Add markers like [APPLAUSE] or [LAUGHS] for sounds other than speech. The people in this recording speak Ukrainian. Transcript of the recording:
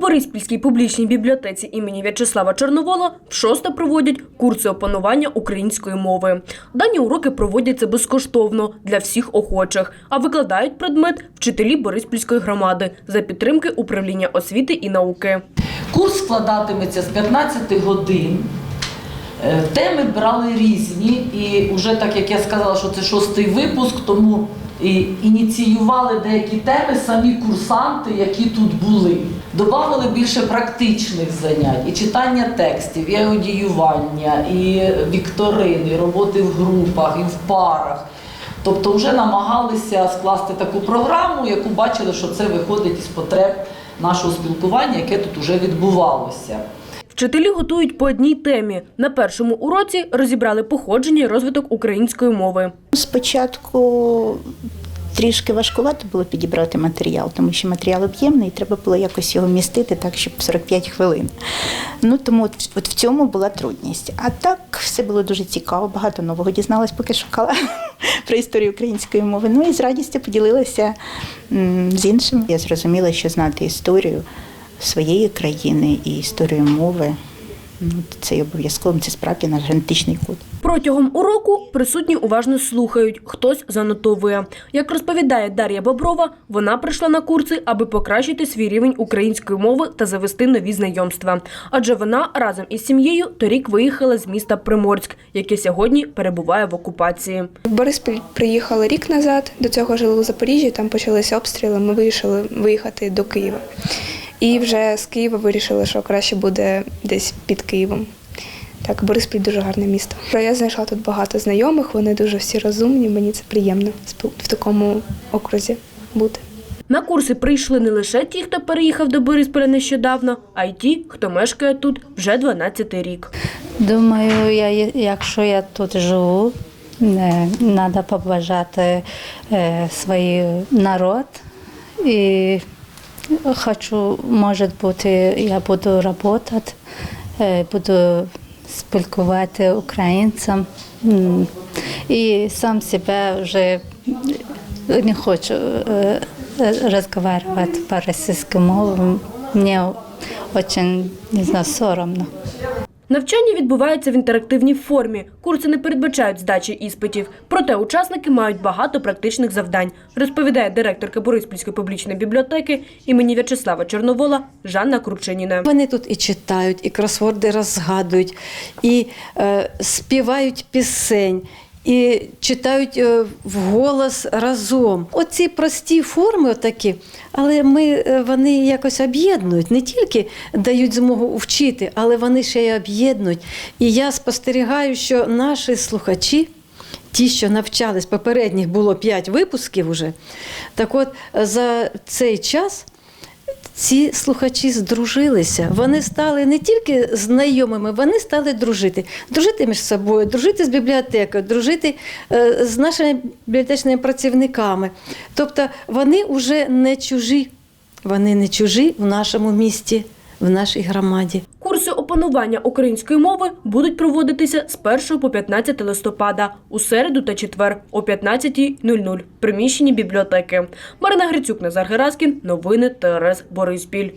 Бориспільській публічній бібліотеці імені В'ячеслава Чорновола вшосте проводять курси опанування української мови. Дані уроки проводяться безкоштовно для всіх охочих, а викладають предмет вчителі Бориспільської громади за підтримки управління освіти і науки. Курс складатиметься з 15 годин. Е, Теми брали різні, і вже так як я сказала, що це шостий випуск, тому ініціювали деякі теми самі курсанти, які тут були. Добавили більше практичних занять, і читання текстів, і аудіювання, і вікторини, і роботи в групах, і в парах. Тобто вже намагалися скласти таку програму, яку бачили, що це виходить із потреб нашого спілкування, яке тут вже відбувалося. Вчителі готують по одній темі. На першому уроці розібрали походження і розвиток української мови. Спочатку трішки важкувато було підібрати матеріал, тому що матеріал об'ємний, і треба було якось його містити так, щоб 45 хвилин. Ну тому от, от в цьому була трудність. А так все було дуже цікаво, багато нового дізналась, поки шукала [LAUGHS] про історію української мови. Ну і з радістю поділилася з іншими. Я зрозуміла, що знати історію своєї країни і історію мови. Ну, це є обов'язковим, це справді наш генетичний код. Протягом уроку присутні уважно слухають, хтось занотовує. Як розповідає Дар'я Боброва, вона прийшла на курси, аби покращити свій рівень української мови та завести нові знайомства. Адже вона разом із сім'єю торік виїхала з міста Приморськ, яке сьогодні перебуває в окупації. В Бориспіль приїхали рік назад, до цього жили у Запоріжжі, там почалися обстріли, ми вирішили виїхати до Києва. І вже з Києва вирішили, що краще буде десь під Києвом. Так, Бориспіль дуже гарне місто. Я знайшла тут багато знайомих, вони дуже всі розумні, мені це приємно в такому окрузі бути. На курси прийшли не лише ті, хто переїхав до Борисполя нещодавно, а й ті, хто мешкає тут вже 12 рік. Думаю, я, якщо я тут живу, треба побажати е, свій народ. І хочу, може бути, я буду працювати, е, буду спілкувати українцям. І сам себе вже не хочу е, е, розмовляти по російській мові. Мені дуже, не знаю, соромно. Навчання відбувається в інтерактивній формі. Курси не передбачають здачі іспитів. Проте учасники мають багато практичних завдань, розповідає директорка Бориспільської публічної бібліотеки імені В'ячеслава Чорновола Жанна Кручиніна. Вони тут і читають, і кросворди розгадують, і е, співають пісень. І читають е, вголос разом. Оці прості форми, отакі, але ми, е, вони якось об'єднують, не тільки дають змогу вчити, але вони ще й об'єднують. І я спостерігаю, що наші слухачі, ті, що навчались, попередніх було 5 випусків уже, так от за цей час ці слухачі здружилися. Вони стали не тільки знайомими, вони стали дружити. Дружити між собою, дружити з бібліотекою, дружити е, з нашими бібліотечними працівниками. Тобто вони вже не чужі. Вони не чужі в нашому місті, в нашій громаді. Курси опанування української мови будуть проводитися з 1 по 15 листопада у середу та четвер о 15.00 в приміщенні бібліотеки. Марина Грицюк, Назар Гераскін. Новини ТРС Бориспіль.